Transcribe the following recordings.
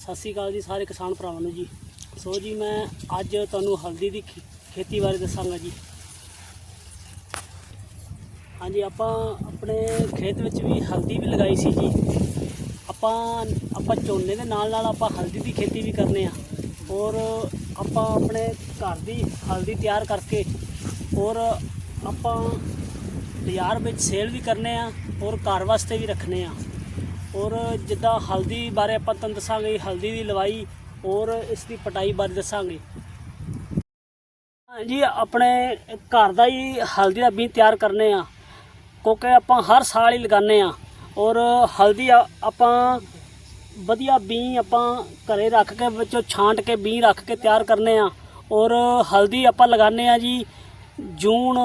ਸਤਿ ਸ਼੍ਰੀ ਅਕਾਲ ਜੀ, ਸਾਰੇ ਕਿਸਾਨ ਭਰਾਵਾਂ ਨੂੰ ਜੀ। ਸੋ ਜੀ, ਮੈਂ ਅੱਜ ਤੁਹਾਨੂੰ ਹਲਦੀ ਦੀ ਖੇ- ਖੇਤੀ ਬਾਰੇ ਦੱਸਾਂਗਾ ਜੀ। ਹਾਂਜੀ, ਆਪਾਂ ਆਪਣੇ ਖੇਤ ਵਿੱਚ ਵੀ ਹਲਦੀ ਵੀ ਲਗਾਈ ਸੀ ਜੀ। ਆਪਾਂ ਆਪਾਂ ਝੋਨੇ ਦੇ ਨਾਲ ਨਾਲ ਆਪਾਂ ਹਲਦੀ ਦੀ ਖੇਤੀ ਵੀ ਕਰਨੇ ਆ। ਔਰ ਆਪਾਂ ਆਪਣੇ ਘਰ ਦੀ ਹਲਦੀ ਤਿਆਰ ਕਰਕੇ ਔਰ ਆਪਾਂ ਬਾਜ਼ਾਰ ਵਿੱਚ ਸੇਲ ਵੀ ਕਰਨੇ ਆ ਔਰ ਘਰ ਵਾਸਤੇ ਵੀ ਰੱਖਨੇ ਆ। ਔਰ ਜਿੱਦਾਂ ਹਲਦੀ ਬਾਰੇ ਆਪਾਂ ਤੁਹਾਨੂੰ ਦੱਸਾਂਗੇ, ਹਲਦੀ ਦੀ ਲਵਾਈ ਔਰ ਇਸ ਦੀ ਪਟਾਈ ਬਾਰੇ ਦੱਸਾਂਗੇ। ਜੀ ਆਪਣੇ ਘਰ ਦਾ ਹੀ ਹਲਦੀ ਦਾ ਬੀਜ ਤਿਆਰ ਕਰਨੇ ਆ। ਕਿਉਂਕਿ ਆਪਾਂ ਹਰ ਸਾਲ ਹੀ ਲਗਾਉਂਦੇ ਆ। ਔਰ ਹਲਦੀ ਆਪਾਂ ਵਧੀਆ ਬੀਜ ਆਪਾਂ ਘਰੇ ਰੱਖ ਕੇ, ਵਿੱਚੋਂ ਛਾਂਟ ਕੇ ਬੀਜ ਰੱਖ ਕੇ ਤਿਆਰ ਕਰਨੇ ਆ। ਔਰ ਹਲਦੀ ਆਪਾਂ ਲਗਾਉਂਦੇ ਆ ਜੀ ਜੂਨ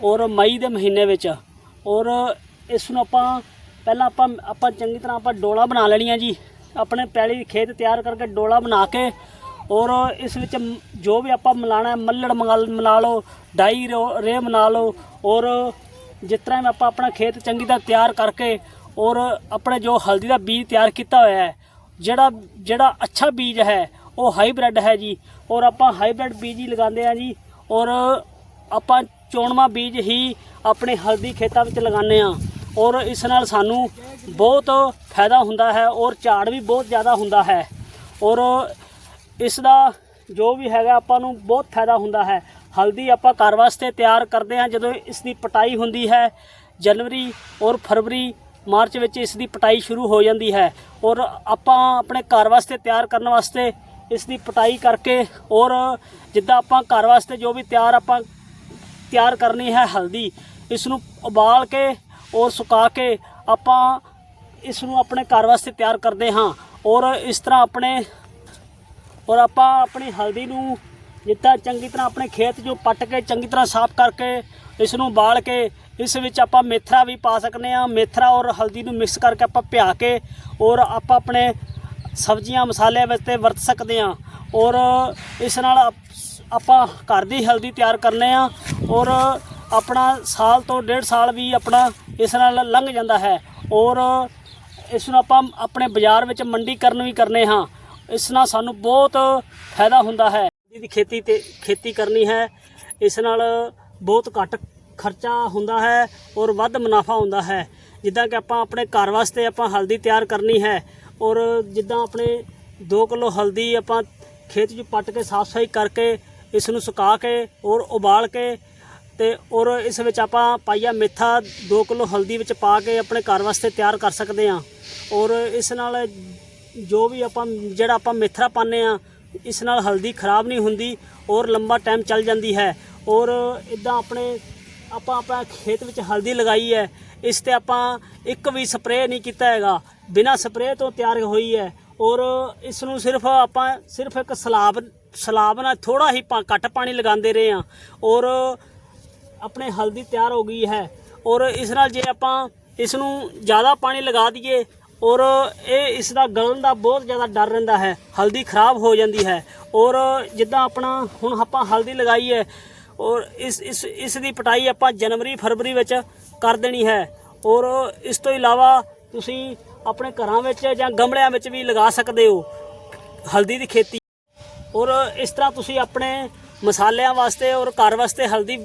ਔਰ ਮਈ ਦੇ ਮਹੀਨੇ ਵਿੱਚ। ਔਰ ਇਸ ਨੂੰ ਆਪਾਂ ਪਹਿਲਾਂ ਆਪਾਂ ਆਪਾਂ ਚੰਗੀ ਤਰ੍ਹਾਂ ਆਪਾਂ ਡੋਲਾ ਬਣਾ ਲੈਣੀਆਂ ਜੀ। ਆਪਣੇ ਪੈਲੀ ਖੇਤ ਤਿਆਰ ਕਰਕੇ ਡੋਲਾ ਬਣਾ ਕੇ ਔਰ ਇਸ ਵਿੱਚ ਜੋ ਵੀ ਆਪਾਂ ਮਿਲਾਣਾ ਮੱਲੜ ਮੰਗਲ ਮਿਲਾ ਲਓ, ਡਾਈ ਰੋ- ਰੇ ਮਿਲਾ ਲਓ ਔਰ ਜਿਸ ਤਰ੍ਹਾਂ ਵੀ ਆਪਾਂ ਆਪਣਾ ਖੇਤ ਚੰਗੀ ਤਰ੍ਹਾਂ ਤਿਆਰ ਕਰਕੇ ਔਰ ਆਪਣੇ ਜੋ ਹਲਦੀ ਦਾ ਬੀਜ ਤਿਆਰ ਕੀਤਾ ਹੋਇਆ ਹੈ, ਜਿਹੜਾ ਜਿਹੜਾ ਅੱਛਾ ਬੀਜ ਹੈ, ਉਹ ਹਾਈਬ੍ਰਿਡ ਹੈ ਜੀ। ਔਰ ਆਪਾਂ ਹਾਈਬ੍ਰਿਡ ਬੀਜ ਹੀ ਲਗਾਉਂਦੇ ਆ ਜੀ ਔਰ ਆਪਾਂ ਚੋਣਵਾ ਬੀਜ ਹੀ ਆਪਣੇ ਹਲਦੀ ਖੇਤਾਂ ਵਿੱਚ ਲਗਾਉਂਦੇ ਆ ਔਰ ਇਸ ਨਾਲ ਸਾਨੂੰ ਬਹੁਤ ਫਾਇਦਾ ਹੁੰਦਾ ਹੈ ਔਰ ਝਾੜ ਵੀ ਬਹੁਤ ਜ਼ਿਆਦਾ ਹੁੰਦਾ ਹੈ। ਔਰ ਇਸ ਦਾ ਜੋ ਵੀ ਹੈਗਾ ਆਪਾਂ ਨੂੰ ਬਹੁਤ ਫਾਇਦਾ ਹੁੰਦਾ ਹੈ। ਹਲਦੀ ਆਪਾਂ ਘਰ ਵਾਸਤੇ ਤਿਆਰ ਕਰਦੇ ਹਾਂ ਜਦੋਂ ਇਸ ਦੀ ਪਟਾਈ ਹੁੰਦੀ ਹੈ, ਜਨਵਰੀ ਔਰ ਫਰਵਰੀ, ਮਾਰਚ ਵਿੱਚ ਇਸ ਦੀ ਪਟਾਈ ਸ਼ੁਰੂ ਹੋ ਜਾਂਦੀ ਹੈ। ਔਰ ਆਪਾਂ ਆਪਣੇ ਘਰ ਵਾਸਤੇ ਤਿਆਰ ਕਰਨ ਵਾਸਤੇ ਇਸ ਦੀ ਪਟਾਈ ਕਰਕੇ ਔਰ ਜਿੱਦਾਂ ਆਪਾਂ ਘਰ ਵਾਸਤੇ ਜੋ ਵੀ ਤਿਆਰ ਆਪਾਂ ਤਿਆਰ ਕਰਨੀ ਹੈ ਹਲਦੀ, ਇਸ ਨੂੰ ਉਬਾਲ ਕੇ ਔਰ ਸੁਕਾ ਕੇ ਆਪਾਂ ਇਸ ਨੂੰ ਆਪਣੇ ਘਰ ਵਾਸਤੇ ਤਿਆਰ ਕਰਦੇ ਹਾਂ। ਔਰ ਇਸ ਤਰ੍ਹਾਂ ਆਪਣੇ, ਔਰ ਆਪਾਂ ਆਪਣੀ ਹਲਦੀ ਨੂੰ ਜਿੱਦਾਂ ਚੰਗੀ ਤਰ੍ਹਾਂ ਆਪਣੇ ਖੇਤ ਜੋ ਪੱਟ ਕੇ ਚੰਗੀ ਤਰ੍ਹਾਂ ਸਾਫ਼ ਕਰਕੇ ਇਸ ਨੂੰ ਬਾਲ ਕੇ ਇਸ ਵਿੱਚ ਆਪਾਂ ਮੇਥਰਾ ਵੀ ਪਾ ਸਕਨੇ ਆ ਮੇਥਰਾ ਔਰ ਹਲਦੀ ਨੂੰ ਮਿਕਸ ਕਰਕੇ ਆਪਾਂ ਭਿਆ ਕੇ ਔਰ ਆਪਾਂ ਆਪਣੇ ਸਬਜ਼ੀਆਂ ਮਸਾਲੇ ਵਾਸਤੇ ਵਰਤ ਸਕਦੇ ਆ ਔਰ ਇਸ ਨਾਲ ਆਪਾਂ ਘਰ ਦੀ ਹਲਦੀ ਤਿਆਰ ਕਰਨੇ ਆ ਔਰ ਆਪਣਾ ਸਾਲ ਤੋਂ ਡੇਢ ਸਾਲ ਵੀ ਆਪਣਾ ਇਸ ਨਾਲ ਲੰਘ ਜਾਂਦਾ ਹੈ ਔਰ ਇਸ ਨੂੰ ਆਪਾਂ ਆਪਣੇ ਬਾਜ਼ਾਰ ਵਿੱਚ ਮੰਡੀਕਰਨ ਵੀ ਕਰਨੇ ਹਾਂ, ਇਸ ਨਾਲ ਸਾਨੂੰ ਬਹੁਤ ਫਾਇਦਾ ਹੁੰਦਾ ਹੈ। ਦੀ ਖੇਤੀ ਤੇ ਖੇਤੀ ਕਰਨੀ ਹੈ, ਇਸ ਨਾਲ ਬਹੁਤ ਘੱਟ ਖਰਚਾ ਹੁੰਦਾ ਹੈ ਔਰ ਵੱਧ ਮੁਨਾਫਾ ਹੁੰਦਾ ਹੈ। ਜਿੱਦਾਂ ਕਿ ਆਪਾਂ ਆਪਣੇ ਘਰ ਵਾਸਤੇ ਆਪਾਂ ਹਲਦੀ ਤਿਆਰ ਕਰਨੀ ਹੈ ਔਰ ਜਿੱਦਾਂ ਆਪਣੇ 2 ਕਿਲੋ ਹਲਦੀ ਆਪਾਂ ਖੇਤ 'ਚ ਪੱਟ ਕੇ ਸਾਫ਼ ਸਫ਼ਾਈ ਕਰਕੇ ਇਸ ਨੂੰ ਸੁਕਾ ਕੇ ਔਰ ਉਬਾਲ ਕੇ ਤੇ ਔਰ ਇਸ ਵਿੱਚ ਆਪਾਂ ਪਾਈਆ ਮੇਥਾ 2 ਕਿਲੋ ਹਲਦੀ ਵਿੱਚ ਪਾ ਕੇ ਆਪਣੇ ਘਰ ਵਾਸਤੇ ਤਿਆਰ ਕਰ ਸਕਦੇ ਹਾਂ। ਔਰ ਇਸ ਨਾਲ ਜੋ ਵੀ ਆਪਾਂ, ਜਿਹੜਾ ਆਪਾਂ ਮੇਥਰਾ ਪਾਉਂਦੇ ਆ ਇਸ ਨਾਲ ਹਲਦੀ ਖਰਾਬ ਨਹੀਂ ਹੁੰਦੀ ਔਰ ਲੰਬਾ ਟਾਈਮ ਚੱਲ ਜਾਂਦੀ ਹੈ। ਔਰ ਇਦਾਂ ਆਪਣੇ, ਆਪਾਂ ਆਪਣਾ ਖੇਤ ਵਿੱਚ ਹਲਦੀ ਲਗਾਈ ਹੈ। ਇਸ ਤੇ ਆਪਾਂ ਇੱਕ ਵੀ ਸਪਰੇਅ ਨਹੀਂ ਕੀਤਾ ਹੈਗਾ। ਬਿਨਾਂ ਸਪਰੇਅ ਤੋਂ ਤਿਆਰ ਹੋਈ ਹੈ। ਔਰ ਇਸ ਨੂੰ ਸਿਰਫ ਆਪਾਂ, ਸਿਰਫ ਇੱਕ ਸਲਾਬ ਸਲਾਬ ਨਾਲ ਥੋੜਾ ਹੀ ਪਾ- ਘੱਟ ਪਾਣੀ ਲਗਾਉਂਦੇ ਰਹੇ ਆ ਔਰ ਆਪਣੇ ਹਲਦੀ ਤਿਆਰ ਹੋ ਗਈ ਹੈ ਔਰ ਇਸ ਨਾਲ ਜੇ ਆਪਾਂ ਇਸ ਨੂੰ ਜ਼ਿਆਦਾ ਪਾਣੀ ਲਗਾ ਦਈਏ ਔਰ ਇਹ ਇਸ ਦਾ ਗਲਣ ਦਾ ਬਹੁਤ ਜ਼ਿਆਦਾ ਡਰ ਰਹਿੰਦਾ ਹੈ, ਹਲਦੀ ਖਰਾਬ ਹੋ ਜਾਂਦੀ ਹੈ ਔਰ ਜਿੱਦਾਂ ਆਪਣਾ ਹੁਣ ਆਪਾਂ ਹਲਦੀ ਲਗਾਈ ਹੈ ਔਰ ਇਸ ਇਸ ਇਸ ਦੀ ਪਟਾਈ ਆਪਾਂ ਜਨਵਰੀ, ਫਰਵਰੀ ਵਿੱਚ ਕਰ ਦੇਣੀ ਹੈ ਔਰ ਇਸ ਤੋਂ ਇਲਾਵਾ ਤੁਸੀਂ ਆਪਣੇ ਘਰਾਂ ਵਿੱਚ ਜਾਂ ਗਮਲਿਆਂ ਵਿੱਚ ਵੀ ਲਗਾ ਸਕਦੇ ਹੋ ਹਲਦੀ ਦੀ ਖੇਤੀ ਔਰ ਇਸ ਤਰ੍ਹਾਂ ਤੁਸੀਂ ਆਪਣੇ ਮਸਾਲਿਆਂ ਵਾਸਤੇ ਔਰ ਘਰ ਵਾਸਤੇ ਹਲਦੀ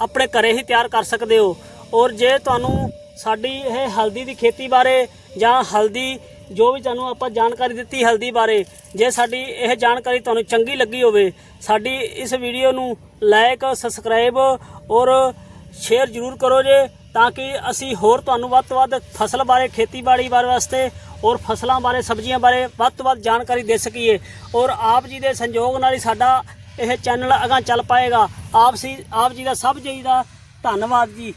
ਆਪਣੇ ਘਰੇ ਹੀ ਤਿਆਰ ਕਰ ਸਕਦੇ ਹੋ। ਔਰ ਜੇ ਤੁਹਾਨੂੰ ਸਾਡੀ ਇਹ ਹਲਦੀ ਦੀ ਖੇਤੀ ਬਾਰੇ ਜਾਂ ਹਲਦੀ, ਜੋ ਵੀ ਤੁਹਾਨੂੰ ਆਪਾਂ ਜਾਣਕਾਰੀ ਦਿੱਤੀ ਹਲਦੀ ਬਾਰੇ, ਜੇ ਸਾਡੀ ਇਹ ਜਾਣਕਾਰੀ ਤੁਹਾਨੂੰ ਚੰਗੀ ਲੱਗੀ ਹੋਵੇ, ਸਾਡੀ ਇਸ ਵੀਡੀਓ ਨੂੰ ਲਾਈਕ ਸਬਸਕ੍ਰਾਈਬ ਔਰ ਸ਼ੇਅਰ ਜ਼ਰੂਰ ਕਰੋ ਜੇ, ਤਾਂ ਕਿ ਅਸੀਂ ਹੋਰ ਤੁਹਾਨੂੰ ਵੱਧ ਤੋਂ ਵੱਧ ਫਸਲ ਬਾਰੇ, ਖੇਤੀਬਾੜੀ ਬਾਰੇ ਵਾਸਤੇ ਔਰ ਫਸਲਾਂ ਬਾਰੇ, ਸਬਜ਼ੀਆਂ ਬਾਰੇ ਵੱਧ ਤੋਂ ਵੱਧ ਜਾਣਕਾਰੀ ਦੇ ਸਕੀਏ। ਔਰ ਆਪ ਜੀ ਦੇ ਸੰਯੋਗ ਨਾਲ ਹੀ ਸਾਡਾ ਇਹ ਚੈਨਲ ਅਗਾਂਹ ਚੱਲ ਪਾਏਗਾ। ਆਪ ਸੀ ਆਪ ਜੀ ਦਾ ਸਭ ਜੀ ਦਾ ਧੰਨਵਾਦ ਜੀ।